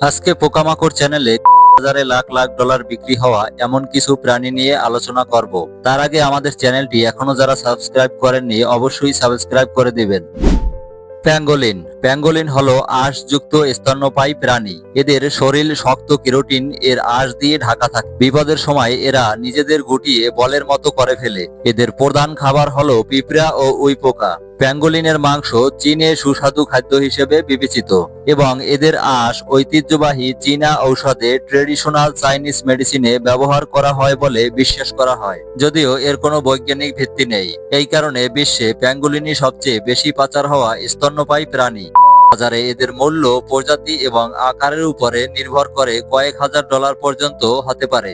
আজকে পোকামাকড় চ্যানেলে বাজারে লাখ লাখ ডলার বিক্রি হওয়া এমন কিছু প্রাণী নিয়ে আলোচনা করব। তার আগে আমাদের চ্যানেলটি এখনও যারা সাবস্ক্রাইব করেননি, অবশ্যই সাবস্ক্রাইব করে দিবেন। প্যাঙ্গোলিন। প্যাঙ্গোলিন হলো আঁশযুক্ত স্তন্যপায়ী প্রাণী। এদের শরীর শক্ত কেরোটিন, এর আঁশ দিয়ে ঢাকা থাকে। বিপদের সময় এরা নিজেদের গুটিয়ে বলের মতো করে ফেলে। এদের প্রধান খাবার হলো পিঁপড়া ও উই পোকা প্যাঙ্গোলিনের মাংস চীনে সুস্বাদু খাদ্য হিসেবে বিবেচিত এবং এদের আঁশ ঐতিহ্যবাহী চীনা ঔষধে ট্রেডিশনাল চাইনিজ মেডিসিনে ব্যবহার করা হয় বলে বিশ্বাস করা হয়। যদিও এর কোনো বৈজ্ঞানিক ভিত্তি নেই। এই কারণে বিশ্বে প্যাঙ্গোলিনই সবচেয়ে বেশি পাচার হওয়া স্তন্যপায়ী প্রাণী। বাজারে এদের মূল্য, প্রজাতি এবং আকারের উপরে নির্ভর করে কয়েক হাজার ডলার পর্যন্ত হতে পারে।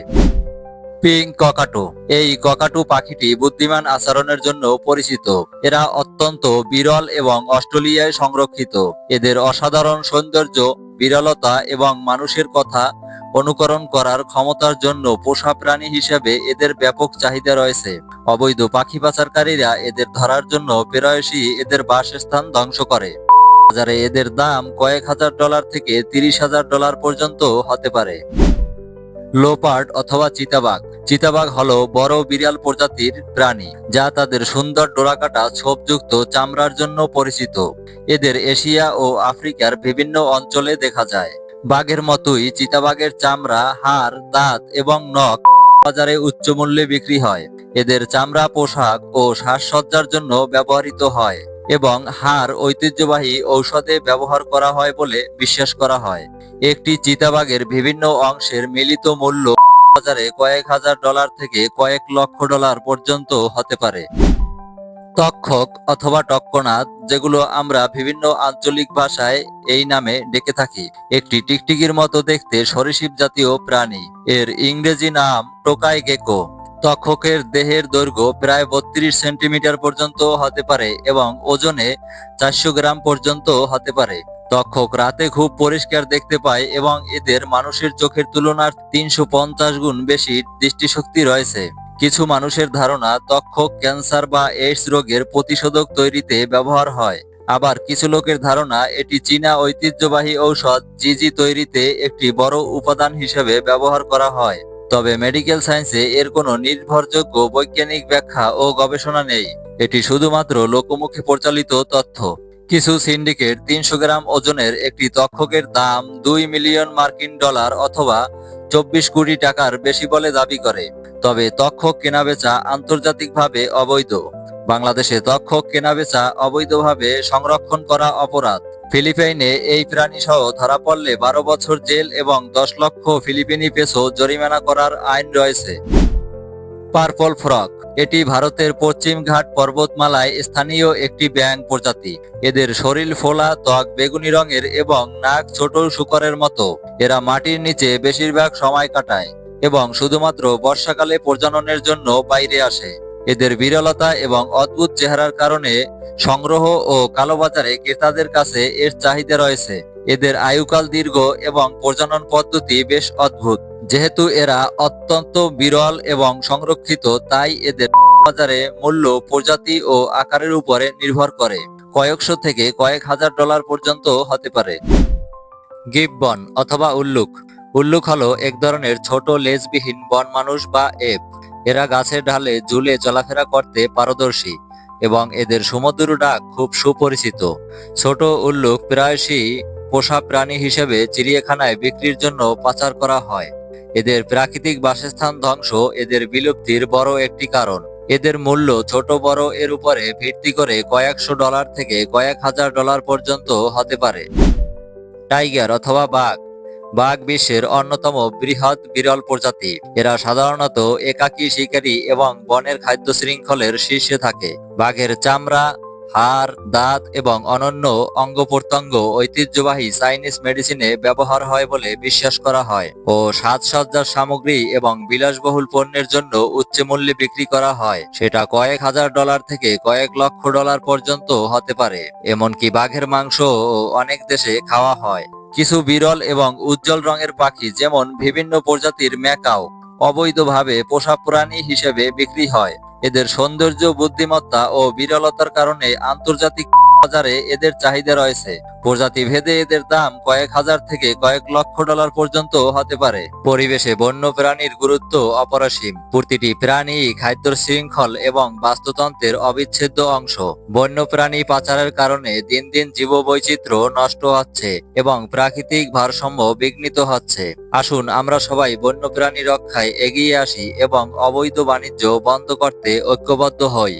Pink cockatoo. এই ককাটু পাখিটি বুদ্ধিমান আচরণের জন্য পরিচিত। এরা অত্যন্ত বিরল এবং অস্ট্রেলিয়ায় সংরক্ষিত। এদের অসাধারণ সৌন্দর্য, বিরলতা এবং মানুষের কথা অনুকরণ করার ক্ষমতার জন্য পোষা প্রাণী হিসেবে এদের ব্যাপক চাহিদা রয়েছে। অবৈধ পাখি পাচারকারীরা এদের ধরার জন্য প্রেয়সী এদের বাসস্থান ধ্বংস করে। বাজারে এদের দাম কয়েক হাজার ডলার থেকে তিরিশ হাজার ডলার পর্যন্ত হতে পারে। লোপার্ড অথবা চিতাবাঘ। চিতাবাঘ হলো বড় বিড়াল প্রজাতির প্রাণী, যা তাদের সুন্দর ডোরাকাটা ছোপযুক্ত চামড়ার জন্য পরিচিত। এদের এশিয়া ও আফ্রিকার বিভিন্ন অঞ্চলে দেখা যায়। বাঘের মতোই চিতাবাঘের চামড়া, হাড়, দাঁত এবং নখ বাজারে উচ্চ মূল্যে বিক্রি হয়। এদের চামড়া পোশাক ও সাজসজ্জার জন্য ব্যবহৃত হয় এবং হাড় ঐতিহ্যবাহী ঔষধে ব্যবহার করা হয় বলে বিশ্বাস করা হয়। একটি চিতাবাঘের বিভিন্ন অংশের মিলিত মূল্য বাজারে কয়েক হাজার ডলার থেকে কয়েক লক্ষ ডলার পর্যন্ত হতে পারে। তক্ষক অথবা টক্কনাথ যেগুলো আমরা বিভিন্ন আঞ্চলিক ভাষায় এই নামে ডেকে থাকি। একটি টিকটিকির মতো দেখতে সরীসৃপ জাতীয় প্রাণী। এর ইংরেজি নাম টোকাই গেকো তক্ষকের দেহের দৈর্ঘ্য প্রায় বত্রিশ সেন্টিমিটার পর্যন্ত হতে পারে এবং ওজনে চারশো গ্রাম পর্যন্ত হতে পারে। তক্ষক রাতে খুব পরিষ্কার দেখতে পায় এবং এদের মানুষের চোখের তুলনার তিনশো পঞ্চাশ গুণ বেশি দৃষ্টিশক্তি রয়েছে। কিছু মানুষের ধারণা তক্ষক ক্যান্সার বা এইডস রোগের প্রতিষেধক তৈরিতে ব্যবহার হয়। আবার কিছু লোকের ধারণা, এটি চীনা ঐতিহ্যবাহী ঔষধ জিজি তৈরিতে একটি বড় উপাদান হিসেবে ব্যবহার করা হয়। তবে মেডিকেল সায়েন্সে এর কোনো নির্ভরযোগ্য বৈজ্ঞানিক ব্যাখ্যা ও গবেষণা নেই। এটি শুধুমাত্র লোকমুখে প্রচালিত তথ্য। কিছু সিন্ডিকেট তিনশো গ্রাম ওজনের একটি তক্ষকের দাম দুই মিলিয়ন মার্কিন ডলার অথবা চব্বিশ কোটি টাকার বেশি বলে দাবি করে। তবে তক্ষক কেনাবেচা আন্তর্জাতিকভাবে অবৈধ। বাংলাদেশে তক্ষক কেনাবেচা অবৈধভাবে সংরক্ষণ করা অপরাধ। ফিলিপাইনে এই প্রাণী সহ ধরা পড়লে বারো বছর জেল এবং দশ লক্ষ ফিলিপিনি পেসো জরিমানা করার আইন রয়েছে। Purple frog. এটি ভারতের পশ্চিম ঘাট পর্বতমালায় স্থানীয় একটি ব্যাং প্রজাতি। এদের শরীর ফোলা, ত্বক বেগুনি রঙের এবং নাক ছোট শুকরের মতো। এরা মাটির নিচে বেশিরভাগ সময় কাটায় এবং শুধুমাত্র বর্ষাকালে প্রজননের জন্য বাইরে আসে। এদের বিরলতা এবং অদ্ভুত চেহারার কারণে সংগ্রহ ও কালোবাজারে ক্রেতাদের কাছে এর চাহিদা রয়েছে। এদের আয়ুকাল দীর্ঘ এবং প্রজনন পদ্ধতি বেশ অদ্ভুত। যেহেতু এরা অত্যন্ত বিরল এবং সংরক্ষিত, তাই এদের বাজারে মূল্য প্রজাতি ও আকারের উপরে নির্ভর করে। কয়েকশো থেকে কয়েক হাজার ডলার পর্যন্ত হতে পারে। গিববন অথবা উল্লুক উল্লুক হলো এক ধরনের ছোট লেজবিহীন বন মানুষ বা এপ। এরা গাছের ঢালে ঝুলে চলাফেরা করতে পারদর্শী এবং এদের সমুদ্র ডাক খুব সুপরিচিত। ছোট উল্লুক প্রায়শই পোষা প্রাণী হিসেবে চিড়িয়াখানায় বিক্রির জন্য পাচার করা হয়। এদের প্রাকৃতিক বাসস্থান ধ্বংস, এদের বিলুপ্তির বড় একটি কারণ। এদের মূল্য ছোট বড় এর উপরে ভিত্তি করে কয়েকশো ডলার থেকে কয়েক হাজার ডলার পর্যন্ত হতে পারে। টাইগার অথবা বাঘ। বাঘ বিশ্বের অন্যতম বৃহৎ বিরল প্রজাতি। এরা সাধারণত একাকী শিকারী এবং বনের খাদ্য শৃঙ্খলের শীর্ষে থাকে। বাঘের চামড়া হাড়, দাঁত এবং অনন্য অঙ্গ প্রত্যঙ্গ ঐতিহ্যবাহী চাইনিজ মেডিসিনে ব্যবহার হয় বলে বিশ্বাস করা হয় ও সাজসজ্জার সামগ্রী এবং বিলাসবহুল পণ্যের জন্য উচ্চ মূল্যে বিক্রি করা হয়। সেটা কয়েক হাজার ডলার থেকে কয়েক লক্ষ ডলার পর্যন্ত হতে পারে, এমনকি বাঘের মাংস অনেক দেশে খাওয়া হয়। কিছু বিরল এবং উজ্জ্বল রঙের পাখি যেমন বিভিন্ন প্রজাতির ম্যাকাও অবৈধভাবে পোষা প্রাণী হিসেবে বিক্রি হয়। এদের সৌন্দর্য বুদ্ধিমত্তা ও বিরলতার কারণে আন্তর্জাতিক বাজারে এদের চাহিদা রয়েছে। প্রজাতি ভেদে এদের দাম কয়েক হাজার থেকে কয়েক লক্ষ ডলার পর্যন্ত হতে পারে। পরিবেশে বন্য প্রাণীর গুরুত্ব অপরাসীম। প্রতিটি প্রাণী খাদ্য শৃঙ্খল এবং বাস্তুতন্ত্রের অবিচ্ছেদ্য অংশ। বন্যপ্রাণী পাচারের কারণে দিন দিন জীববৈচিত্র্য নষ্ট হচ্ছে এবং প্রাকৃতিক ভারসাম্য বিঘ্নিত হচ্ছে। আসুন আমরা সবাই বন্যপ্রাণী রক্ষায় এগিয়ে আসি এবং অবৈধ বাণিজ্য বন্ধ করতে ঐক্যবদ্ধ হই।